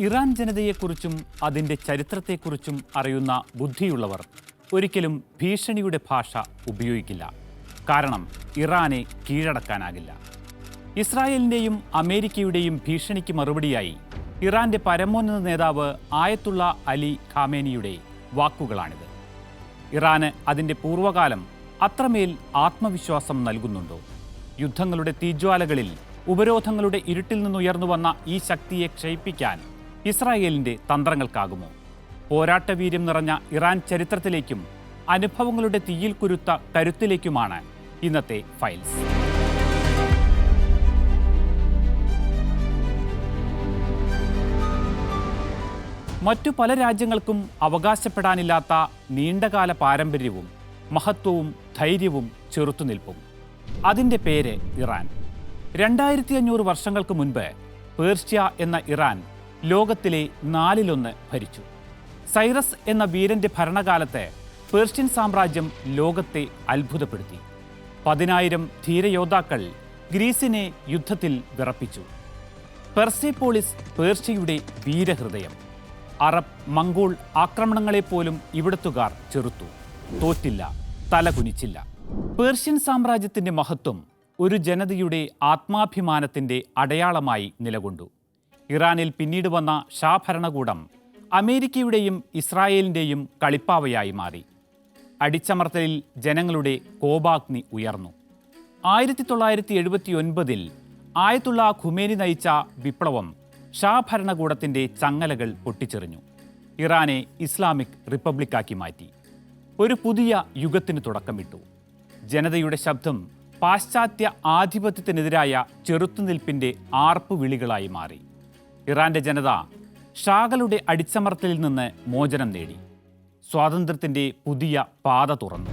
Iran ജനതയെക്കുറിച്ചും അതിന്റെ ചരിത്രത്തെക്കുറിച്ചും അറിയുന്ന ബുദ്ധിയുള്ളവർ ഒരിക്കലും ഭീഷണിയുടെ ഭാഷ ഉപയോഗിക്കില്ല. കാരണം ഇറാനെ കീഴടക്കാനാകില്ല. ഇസ്രായേലിന്റെയും അമേരിക്കയുടെയും ഭീഷണിക്ക് മറുപടിയായി ഇറാന്റെ പരമോന്നത നേതാവ് ആയത്തുള്ള അലി ഖാമേനിയുടെ വാക്കുകളാണിത്. ഇറാന് അതിന്റെ പൂർവകാലം അത്രമേൽ ആത്മവിശ്വാസം നൽകുന്നുണ്ടോ? യുദ്ധങ്ങളുടെ തീജ്വാലകളിൽ ഉപരോധങ്ങളുടെ ഇരുട്ടിൽ നിന്നുയർന്നു വന്ന ഈ ശക്തിയെ ക്ഷയിപ്പിക്കാൻ ഇസ്രായേലിന്റെ തന്ത്രങ്ങൾക്കാകുമോ? പോരാട്ടവീര്യം നിറഞ്ഞ ഇറാൻ ചരിത്രത്തിലേക്കും അനുഭവങ്ങളുടെ തീയിൽ കുരുത്ത കരുത്തിലേക്കുമാണ് ഇന്നത്തെ ഫയൽസ് മറ്റു പല രാജ്യങ്ങൾക്കും അവകാശപ്പെടാനില്ലാത്ത നീണ്ടകാല പാരമ്പര്യവും മഹത്വവും ധൈര്യവും ചെറുത്തുനിൽപ്പും. അതിന്റെ പേര് ഇറാൻ. രണ്ടായിരത്തി അഞ്ഞൂറ് വർഷങ്ങൾക്ക് മുൻപ് പേർഷ്യ എന്ന ഇറാൻ ലോകത്തിലെ നാലിലൊന്ന് ഭരിച്ചു. സൈറസ് എന്ന വീരന്റെ ഭരണകാലത്ത് പേർഷ്യൻ സാമ്രാജ്യം ലോകത്തെ അത്ഭുതപ്പെടുത്തി. പതിനായിരം ധീരയോദ്ധാക്കൾ ഗ്രീസിനെ യുദ്ധത്തിൽ വിറപ്പിച്ചു. പെർസെപ്പോളിസ് പേർഷ്യയുടെ വീരഹൃദയം. അറബ് മംഗോൾ ആക്രമണങ്ങളെപ്പോലും ഇവിടത്തുകാർ ചെറുത്തു. തോറ്റില്ല തലകുനിച്ചില്ല. പേർഷ്യൻ സാമ്രാജ്യത്തിന്റെ മഹത്വം ഒരു ജനതയുടെ ആത്മാഭിമാനത്തിന്റെ അടയാളമായി നിലകൊണ്ടു. ഇറാനിൽ പിന്നീട് വന്ന ഷാ ഭരണകൂടം അമേരിക്കയുടെയും ഇസ്രായേലിന്റെയും കളിപ്പാവയായി മാറി. അടിച്ചമർത്തലിൽ ജനങ്ങളുടെ കോപാഗ്നി ഉയർന്നു. ആയിരത്തി തൊള്ളായിരത്തി എഴുപത്തി ഒൻപതിൽ ആയത്തുള്ള ഖുമേനി നയിച്ച വിപ്ലവം ഷാ ഭരണകൂടത്തിന്റെ ചങ്ങലകൾ പൊട്ടിച്ചെറിഞ്ഞു. ഇറാനെ ഇസ്ലാമിക് റിപ്പബ്ലിക്കാക്കി മാറ്റി. ഒരു പുതിയ യുഗത്തിന് തുടക്കമിട്ടു. ജനതയുടെ ശബ്ദം പാശ്ചാത്യ ആധിപത്യത്തിനെതിരായ ചെറുത്തുനിൽപ്പിന്റെ ആർപ്പ് വിളികളായി മാറി. ഇറാന്റെ ജനത ഷാകളുടെ അടിച്ചമർത്തലിൽ നിന്ന് മോചനം നേടി. സ്വാതന്ത്ര്യത്തിന്റെ പുതിയ പാത തുറന്നു.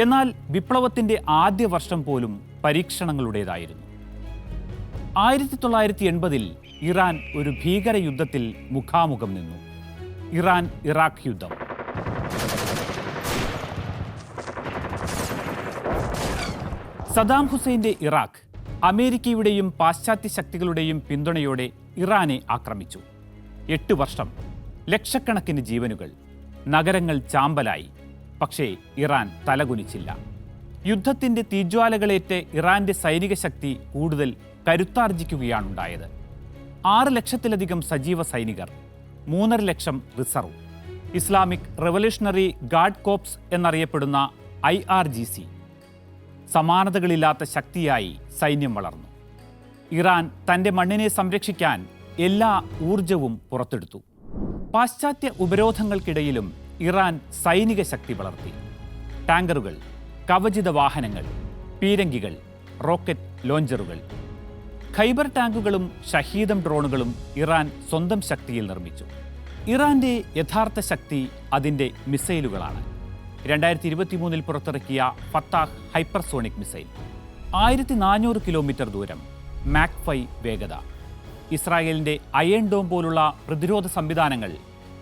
എന്നാൽ വിപ്ലവത്തിന്റെ ആദ്യ വർഷം പോലും പരീക്ഷണങ്ങളുടേതായിരുന്നു. ആയിരത്തി തൊള്ളായിരത്തി എൺപതിൽ ഇറാൻ ഒരു ഭീകര യുദ്ധത്തിൽ മുഖാമുഖം നിന്നു. ഇറാൻ ഇറാഖ് യുദ്ധം. സദാം ഹുസൈന്റെ ഇറാഖ് അമേരിക്കയുടെയും പാശ്ചാത്യ ശക്തികളുടെയും പിന്തുണയോടെ ഇറാനെ ആക്രമിച്ചു. എട്ട് വർഷം ലക്ഷക്കണക്കിന് ജീവനുകൾ നഗരങ്ങൾ ചാമ്പലായി. പക്ഷേ ഇറാൻ തലകുനിച്ചില്ല. യുദ്ധത്തിന്റെ തീജ്വാലകളേറ്റ് ഇറാന്റെ സൈനിക ശക്തി കൂടുതൽ കരുത്താർജിക്കുകയാണുണ്ടായത്. ആറ് ലക്ഷത്തിലധികം സജീവ സൈനികർ മൂന്നര ലക്ഷം reserve. Islamic revolutionary guard corps എന്നറിയപ്പെടുന്ന ഐ ആർ ജി സി സമാനതകളില്ലാത്ത ശക്തിയായി സൈന്യം വളർന്നു. ഇറാൻ തന്റെ മണ്ണിനെ സംരക്ഷിക്കാൻ എല്ലാ ഊർജവും പുറത്തെടുത്തു. പാശ്ചാത്യ ഉപരോധങ്ങൾക്കിടയിലും ഇറാൻ സൈനിക ശക്തി വളർത്തി. ടാങ്കറുകൾ കവചിത വാഹനങ്ങൾ പീരങ്കികൾ റോക്കറ്റ് ലോഞ്ചറുകൾ ഖൈബർ ടാങ്കുകളും ഷഹീദം ഡ്രോണുകളും ഇറാൻ സ്വന്തം ശക്തിയിൽ നിർമ്മിച്ചു. ഇറാന്റെ യഥാർത്ഥ ശക്തി അതിന്റെ മിസൈലുകളാണ്. രണ്ടായിരത്തി ഇരുപത്തി മൂന്നിൽ പുറത്തിറക്കിയ ഫത്താഹ് ഹൈപ്പർസോണിക് മിസൈൽ. ആയിരത്തി നാനൂറ് കിലോമീറ്റർ ദൂരം മാക്ഫൈ വേഗത. ഇസ്രായേലിന്റെ അയൺ ഡോം പോലുള്ള പ്രതിരോധ സംവിധാനങ്ങൾ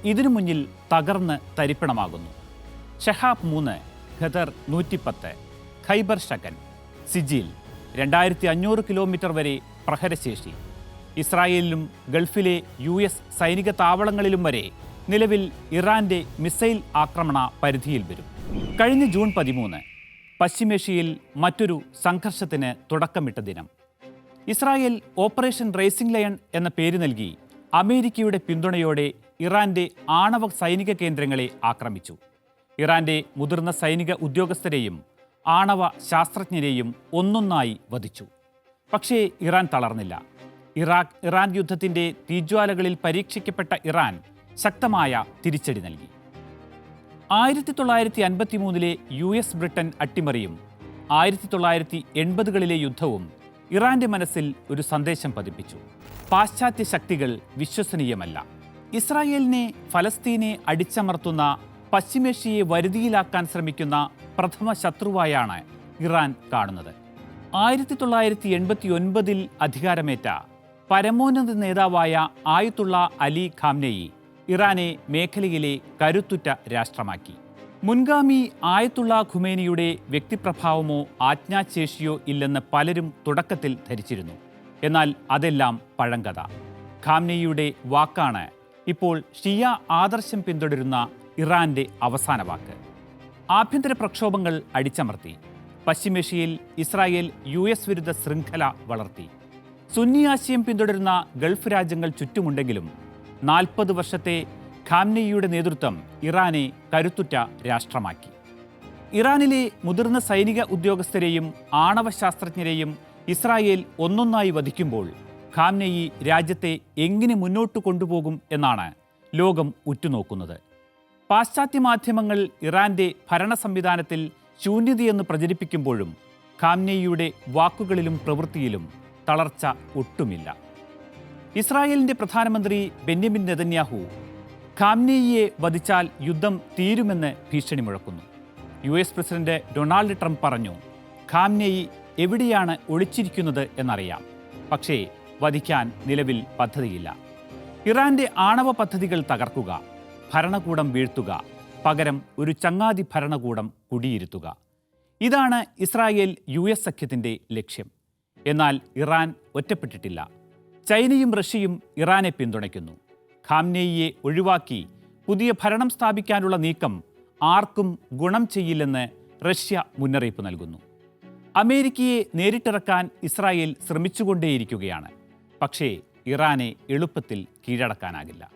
ഇതിനു മുന്നിൽ തകർന്ന് തരിപ്പണമാകുന്നു. ഷഹാബ് മൂന്ന് ഖദർ നൂറ്റിപ്പത്ത് ഖൈബർ ഷക്കൻ സിജിൽ രണ്ടായിരത്തി അഞ്ഞൂറ് കിലോമീറ്റർ വരെ പ്രഹരശേഷി. ഇസ്രായേലിലും ഗൾഫിലെ യു എസ് സൈനിക താവളങ്ങളിലും വരെ നിലവിൽ ഇറാന്റെ മിസൈൽ ആക്രമണ പരിധിയിൽ വരും. കഴിഞ്ഞ ജൂൺ പതിമൂന്ന് പശ്ചിമേഷ്യയിൽ മറ്റൊരു സംഘർഷത്തിന് തുടക്കമിട്ട ദിനം. ഇസ്രായേൽ ഓപ്പറേഷൻ റേസിംഗ് ലയൺ എന്ന പേര് നൽകി അമേരിക്കയുടെ പിന്തുണയോടെ ഇറാന്റെ ആണവ സൈനിക കേന്ദ്രങ്ങളെ ആക്രമിച്ചു. ഇറാന്റെ മുതിർന്ന സൈനിക ഉദ്യോഗസ്ഥരെയും ആണവ ശാസ്ത്രജ്ഞരെയും ഒന്നൊന്നായി വധിച്ചു. പക്ഷേ ഇറാൻ തളർന്നില്ല. ഇറാഖ് ഇറാൻ യുദ്ധത്തിന്റെ തീജ്വാലകളിൽ പരീക്ഷിക്കപ്പെട്ട ഇറാൻ ശക്തമായ തിരിച്ചടി നൽകി. ആയിരത്തി തൊള്ളായിരത്തി അൻപത്തി മൂന്നിലെ യു എസ് ബ്രിട്ടൻ അട്ടിമറിയും ആയിരത്തി തൊള്ളായിരത്തി എൺപതുകളിലെ യുദ്ധവും ഇറാന്റെ മനസ്സിൽ ഒരു സന്ദേശം പതിപ്പിച്ചു. പാശ്ചാത്യ ശക്തികൾ വിശ്വസനീയമല്ല. ഇസ്രായേലിനെ ഫലസ്തീനെ അടിച്ചമർത്തുന്ന പശ്ചിമേഷ്യയെ വരുതിയിലാക്കാൻ ശ്രമിക്കുന്ന പ്രഥമ ശത്രുവായാണ് ഇറാൻ കാണുന്നത്. ആയിരത്തി തൊള്ളായിരത്തി എൺപത്തി ഒൻപതിൽ അധികാരമേറ്റ പരമോന്നത നേതാവായ ആയത്തുള്ള അലി ഖാംനെയി ഇറാനെ മേഖലയിലെ കരുത്തുറ്റ രാഷ്ട്രമാക്കി. മുൻഗാമി ആയത്തുള്ള ഖുമേനിയുടെ വ്യക്തിപ്രഭാവമോ ആജ്ഞാശേഷിയോ ഇല്ലെന്ന് പലരും തുടക്കത്തിൽ ധരിച്ചിരുന്നു. എന്നാൽ അതെല്ലാം പഴങ്കഥ. ഖാംനെയുടെ വാക്കാണ് ഇപ്പോൾ ഷിയ ആദർശം പിന്തുടരുന്ന ഇറാന്റെ അവസാന വാക്ക്. ആഭ്യന്തര പ്രക്ഷോഭങ്ങൾ അടിച്ചമർത്തി. പശ്ചിമേഷ്യയിൽ ഇസ്രായേൽ യു എസ് വിരുദ്ധ ശൃംഖല വളർത്തി. സുന്നി ആശയം പിന്തുടരുന്ന ഗൾഫ് രാജ്യങ്ങൾ ചുറ്റുമുണ്ടെങ്കിലും നാൽപ്പത് വർഷത്തെ ഖാംനെയുടെ നേതൃത്വം ഇറാനെ കരുത്തുറ്റ രാഷ്ട്രമാക്കി. ഇറാനിലെ മുതിർന്ന സൈനിക ഉദ്യോഗസ്ഥരെയും ആണവ ശാസ്ത്രജ്ഞരെയും ഇസ്രായേൽ ഒന്നൊന്നായി വധിക്കുമ്പോൾ ഖാംനയി രാജ്യത്തെ എങ്ങനെ മുന്നോട്ട് കൊണ്ടുപോകും എന്നാണ് ലോകം ഉറ്റുനോക്കുന്നത്. പാശ്ചാത്യ മാധ്യമങ്ങൾ ഇറാന്റെ ഭരണ സംവിധാനത്തിൽ ശൂന്യതയെന്ന് പ്രചരിപ്പിക്കുമ്പോഴും ഖാംനയിയുടെ വാക്കുകളിലും പ്രവൃത്തിയിലും തളർച്ച ഒട്ടുമില്ല. ഇസ്രായേലിന്റെ പ്രധാനമന്ത്രി ബെന്യമിൻ നെതന്യാഹു ഖാംനെയിയെ വധിച്ചാൽ യുദ്ധം തീരുമെന്ന് ഭീഷണി മുഴക്കുന്നു U S president Donald Trump പറഞ്ഞു ഖാംനേയി എവിടെയാണ് ഒളിച്ചിരിക്കുന്നത് എന്നറിയാം. പക്ഷേ വധിക്കാൻ നിലവിൽ പദ്ധതിയില്ല. ഇറാന്റെ ആണവ പദ്ധതികൾ തകർക്കുക ഭരണകൂടം വീഴ്ത്തുക പകരം ഒരു ചങ്ങാതി ഭരണകൂടം കുടിയിരുത്തുക. ഇതാണ് ഇസ്രായേൽ യു എസ് സഖ്യത്തിന്റെ ലക്ഷ്യം. എന്നാൽ ഇറാൻ ഒറ്റപ്പെട്ടിട്ടില്ല. ചൈനയും റഷ്യയും ഇറാനെ പിന്തുണയ്ക്കുന്നു. ഖാംനെയിയെ ഒഴിവാക്കി പുതിയ ഭരണം സ്ഥാപിക്കാനുള്ള നീക്കം ആർക്കും ഗുണം ചെയ്യില്ലെന്ന് റഷ്യ മുന്നറിയിപ്പ് നൽകുന്നു. അമേരിക്കയെ നേരിട്ടിറക്കാൻ ഇസ്രായേൽ ശ്രമിച്ചുകൊണ്ടേയിരിക്കുകയാണ്. പക്ഷേ ഇറാനെ എളുപ്പത്തിൽ കീഴടക്കാനാകില്ല.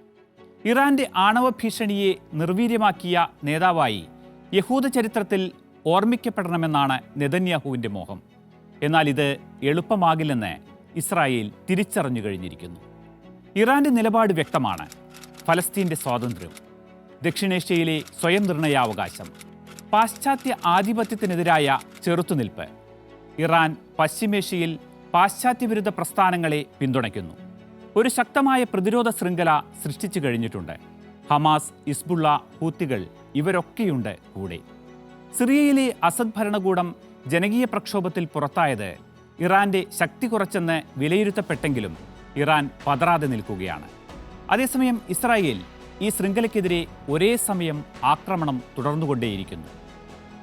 ഇറാന്റെ ആണവ ഭീഷണിയെ നിർവീര്യമാക്കിയ നേതാവായി യഹൂദ ചരിത്രത്തിൽ ഓർമ്മിക്കപ്പെടണമെന്നാണ് നെതന്യാഹുവിന്റെ മോഹം. എന്നാൽ ഇത് എളുപ്പമാകില്ലെന്ന് ഇസ്രായേൽ തിരിച്ചറിഞ്ഞു കഴിഞ്ഞിരിക്കുന്നു. ഇറാന്റെ നിലപാട് വ്യക്തമാണ്. ഫലസ്തീന്റെ സ്വാതന്ത്ര്യം ദക്ഷിണേഷ്യയിലെ സ്വയം നിർണയാവകാശം പാശ്ചാത്യ ആധിപത്യത്തിനെതിരായ ചെറുത്തുനിൽപ്പ് ഇറാൻ പശ്ചിമേഷ്യയിൽ പാശ്ചാത്യവിരുദ്ധ പ്രസ്ഥാനങ്ങളെ പിന്തുണയ്ക്കുന്നു. ഒരു ശക്തമായ പ്രതിരോധ ശൃംഖല സൃഷ്ടിച്ചു കഴിഞ്ഞിട്ടുണ്ട്. ഹമാസ് ഇസ്ബുള്ള ഹൂത്തികൾ ഇവരൊക്കെയുണ്ട് കൂടെ. സിറിയയിലെ അസദ് ഭരണകൂടം ജനകീയ പ്രക്ഷോഭത്തിൽ പുറത്തായത് ഇറാന്റെ ശക്തി കുറച്ചെന്ന് വിലയിരുത്തപ്പെട്ടെങ്കിലും ഇറാൻ പതറാതെ നിൽക്കുകയാണ്. അതേസമയം ഇസ്രായേൽ ഈ ശൃംഖലയ്ക്കെതിരെ ഒരേ സമയം ആക്രമണം തുടർന്നുകൊണ്ടേയിരിക്കുന്നു.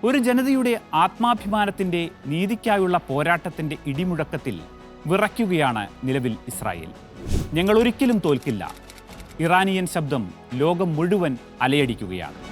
ഒരു ജനതയുടെ ആത്മാഭിമാനത്തിന്റെ നീതിക്കായുള്ള പോരാട്ടത്തിന്റെ ഇടിമുഴക്കത്തിൽ വിറയ്ക്കുകയാണ് നിലവിൽ ഇസ്രായേൽ. ഞങ്ങൾ ഒരിക്കലും തോൽക്കില്ല. ഇറാനിയൻ ശബ്ദം ലോകം മുഴുവൻ അലയടിക്കുകയാണ്.